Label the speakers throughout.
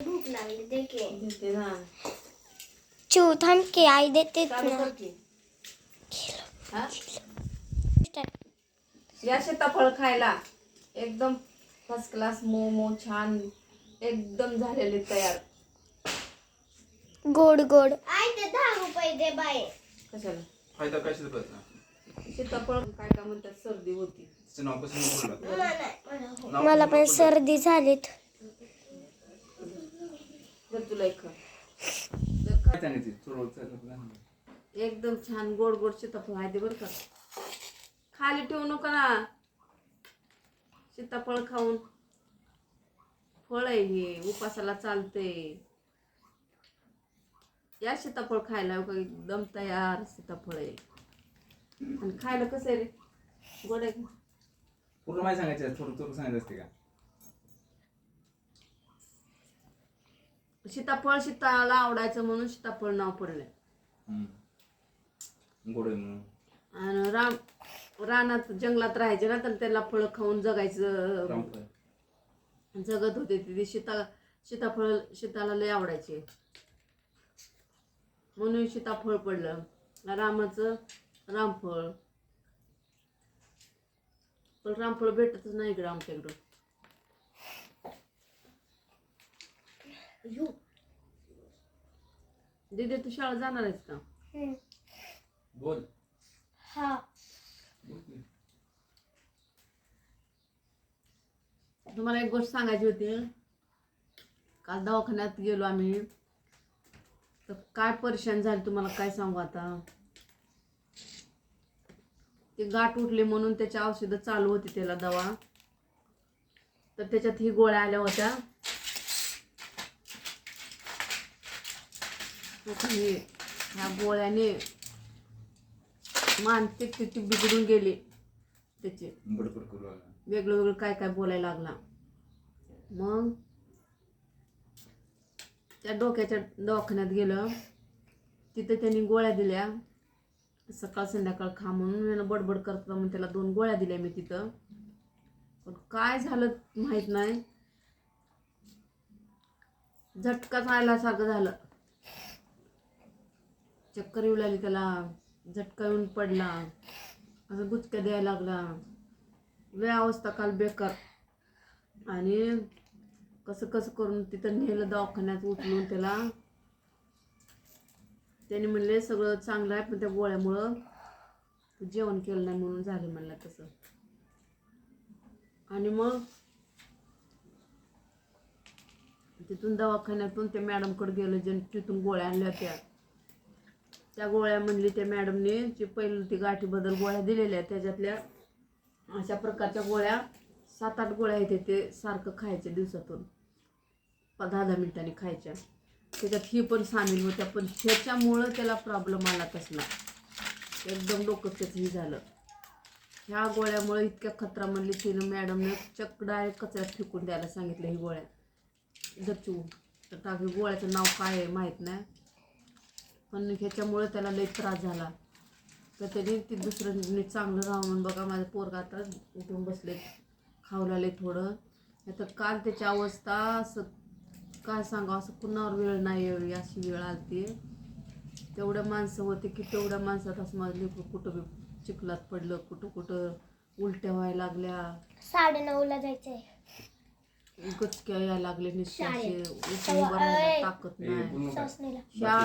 Speaker 1: भूक लागली दे की.
Speaker 2: देते ना.
Speaker 1: चिव थांब की आई देते
Speaker 2: चालू कर की. हा? या सीताफळ खायला एकदम फर्स्ट क्लास मोमो छान एकदम झालेले तयार.
Speaker 1: गोड गोड. आई ते दहा रुपये दे बाय
Speaker 2: कशाला?
Speaker 3: फायदा कशाचा बसला
Speaker 2: सीताफळ काय काय म्हणतात सर्दी होती.
Speaker 3: तिचं नाव कसं बोलला? नाव
Speaker 1: मला
Speaker 3: कसं
Speaker 1: पण? सर्दी झालीत.
Speaker 2: जर तुला एक.
Speaker 3: काय.
Speaker 2: एकदम छान गोड गोड सीताफळ आहे ते बरं का. खाली ठेवू नका ना. सीताफळ खाऊन. फळ आहे हे उपासाला चालते या सीताफळ खायला का एकदम तयार सीताफळ आहे. आणि खायला कसं आहे रे? गोड आहे का?
Speaker 3: पूर्ण माहिती सांगायचं थोडं थोडं सांगायचं असते का?
Speaker 2: सीताफळ सीताला आवडायचं म्हणून सीताफळ नाव पडलंय.
Speaker 3: गोड आहे म्हणून.
Speaker 2: आणि राम रानात जंगलात राहायचे ना तर त्याला फळं खाऊन जगायचं.
Speaker 3: रामफळ.
Speaker 2: जगत होते ते सीता सीताफळ सीताला लय आवडायचे. म्हणून सीताफळ पडलं. रामाचं रामफळ. पण रामफळ भेटतच नाही इकडं आमच्या इकडं. दीदी तू शाळा जाणार आहेस का?
Speaker 3: बोल.
Speaker 1: हा.
Speaker 2: तुम्हाला एक गोष्ट सांगायची होती. काल दवाखान्यात गेलो आम्ही. तर काय परेशान झाली तुम्हाला काय सांगू आता? ते गाठ उठले म्हणून त्याच्या औषधं चालू होती त्याला दवा. तर त्याच्यात ही गोळ्या आल्या होत्या. हे ह्या गोळ्याने मानसिक स्थिती बिघडून गेली. त्याची.
Speaker 3: बडबड करू लागला.
Speaker 2: वेगळं वेगळं काय काय बोलायला लागला. मग त्या डोक्याच्या दवाखान्यात गेलं. तिथं त्यांनी गोळ्या दिल्या. सकाळ संध्याकाळ खा म्हणून त्यानं बडबड करत म्हणून त्याला दोन गोळ्या दिल्या मी तिथं. पण काय झालं माहीत नाही. झटकाच आल्यासारखं झालं. चक्कर येऊ लागली त्याला झटका येऊन पडला असं गुचक्या द्यायला लागला. लय अवस्था काल बेकार. आणि कसं कसं करून तिथं नेलं दवाखान्यात उचलून त्याला. त्याने म्हणले सगळं चांगलं आहे पण त्या गोळ्यामुळं जेवण केलं नाही म्हणून झालं म्हणलं तसं. आणि मग तिथून दवाखान्यातून त्या मॅडमकडे गेलं जे तिथून गोळ्या आणल्या होत्या त्या गोळ्या म्हणली त्या मॅडमने जे पहिलं ती गाठीबद्दल गोळ्या दिलेल्या त्याच्यातल्या अशा प्रकारच्या गोळ्या सात आठ गोळ्या आहेत ते सारखं खायच्या दिवसातून. दहा दहा मिनिटांनी खायच्या. त्याच्यात ही पण सामील होत्या पण ह्याच्यामुळं त्याला प्रॉब्लेम आला तसला. एकदम डोकं त्याचं हे झालं. ह्या गोळ्यामुळे इतक्या खतरा म्हणली तिनं मॅडमने चक्क डायरेक्ट कचऱ्यात फेकून द्यायला सांगितलं ही गोळ्या. दचू तर टाकी गोळ्याचं नाव काय आहे माहीत नाही. पण ह्याच्यामुळे त्याला लई त्रास झाला. तर त्याने ती दुसरं नीट चांगलं म्हणून बघा माझं पोरगा आता उठून बसले खाऊ लागले थोडं. नाही तर काल त्याची अवस्था असं काय सांगावं असं कुणावर वेळ नाही यावी अशी वेळ आलती. तेवढ्या माणसं होते की तेवढ्या माणसात असं माझं लेकरं कुठं बी चिखलात पडलं कुठं कुठं उलट्या व्हायला लागल्या.
Speaker 1: साडे नऊला जायचंय.
Speaker 2: गचक्या यायला लागले राहायला ताकद नाही.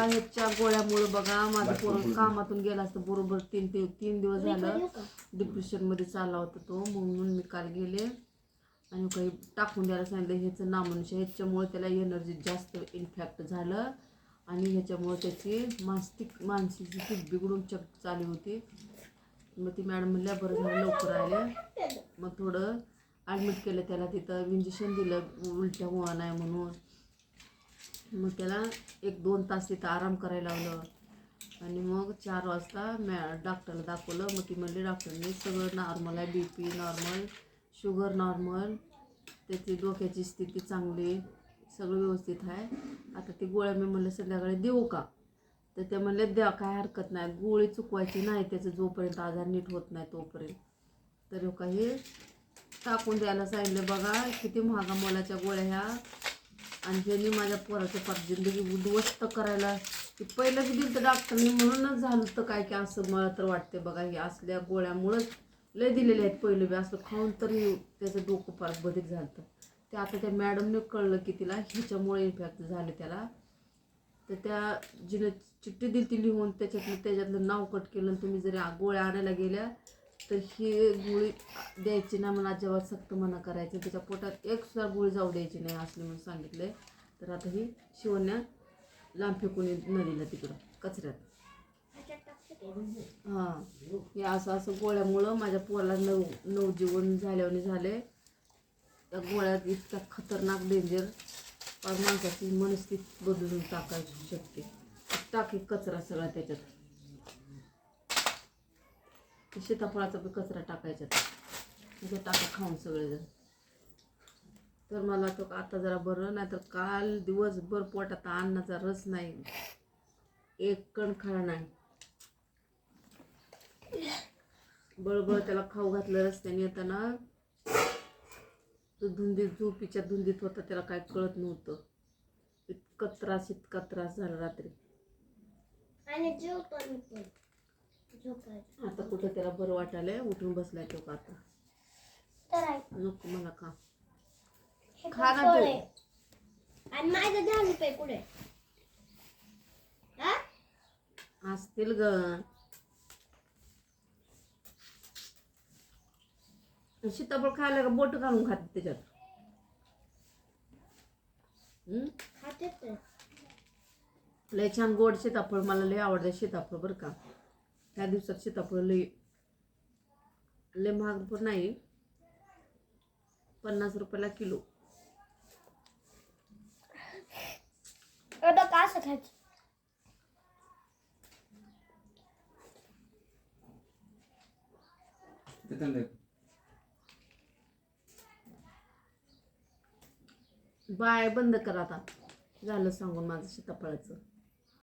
Speaker 2: ह्याच्या गोळ्यामुळे बघा माझं पोरं. कामातून गेला असतं बरोबर तीन ते तीन दिवस झालं? डिप्रेशनमध्ये चालला होता तो म्हणून मी काल गेले. आणि काही टाकून द्यायला सांगितलं ह्याचं नामनुष्य ह्याच्यामुळे त्याला एनर्जी जास्त इन्फॅक्ट झालं. आणि ह्याच्यामुळे त्याची मानसिक मानसिक स्थिती बिघडून चक चालू होती. मग ती मॅडम म्हणल्या बरं झालं लवकर आल्या मग थोडं ॲडमिट केलं त्याला तिथं इंजेक्शन दिलं उलट्या होणार नाही म्हणून. मग त्याला एक दोन तास तिथं आराम करायला लावलं. आणि मग चार वाजता मॅ डॉक्टरला दाखवलं. मग ती म्हणली डॉक्टरने सगळं नॉर्मल आहे B P normal sugar normal त्याची डोक्याची स्थिती चांगली सगळं व्यवस्थित आहे. आता ती गोळ्या मी म्हणलं संध्याकाळी देऊ का? तर ते म्हणले द्या काय हरकत नाही. गोळी चुकवायची नाही त्याचं जोपर्यंत आजार नीट होत नाही तोपर्यंत. तर काही टाकून द्यायला सांगितलं बघा किती महागा मोलाच्या गोळ्या ह्या. आणि ज्यांनी माझ्या पोराच्या पार जिंदगी म्हणजे उद्ध्वस्त करायला ते पहिलं दिलं तर डॉक्टरनी म्हणूनच झालं तर काय की असं मला तर वाटते बघा हे असल्या गोळ्यामुळंच लय दिलेले आहेत पहिलं बी असं खाऊन तरी त्याचं डोकं फार बधित झालं ते आता त्या मॅडमने कळलं की तिला ह्याच्यामुळे इन्फॅक्ट झाले त्याला. तर त्या जिने चिठ्ठी दिली ती लिहून त्याच्यातलं त्याच्यातलं नाव कट केलं तुम्ही जरी गोळ्या आणायला गेल्या तर ही गोळी द्यायची नाही मला अजिबात सक्त मना करायचं. त्याच्या पोटात एक सुद्धा गोळी जाऊ द्यायची नाही असली म्हणून सांगितले तर आता ही शिवण्या लांब फेकून नदीला तिकडं कचऱ्यात. हां हे असं असं गोळ्यामुळं माझ्या पोराला नव नवजीवन झाल्याने झाले. त्या गोळ्यात इतका खतरनाक डेंजर पण माणसाची मनस्थिती बदलून टाकायची शकते. टाकी कचरा सगळा त्याच्यात. सीताफळाचा बी कचरा टाकायचा त्याच्यात टाका खाऊन सगळेजण. तर मला तो आता जरा बरं नाही तर काल दिवसभर पोटात अन्नाचा रस नाही. एक कण खाला नाही. बळबळ त्याला खाऊ घातलं रस्त्याने येताना. तो धुंदीत झोपीच्या धुंदीत होता त्याला काय कळत नव्हतं. इतका त्रास इतका त्रास झाला रात्री.
Speaker 1: आणि जेवतो पण.
Speaker 2: आता कुठं त्याला बरं वाटायलंय उठून बसलाय तो का आता. नको मला का खा ना
Speaker 1: फळ
Speaker 2: तू.
Speaker 1: आहे. आणि माझं दहा रुपये हा?
Speaker 2: असतील ग सीताफळ खायला का बोट घालून खाते त्याच्यात. लय छान गोड सीताफळ मला लय आवडतं सीताफळ बरं का त्या दिवसात सीताफळ लय लय महाग पण नाही. पन्नास रुपयाला किलो.
Speaker 1: आता का असं खायचं?
Speaker 2: बाय बंद कर आता. झालं सांगून माझं सीताफळाचं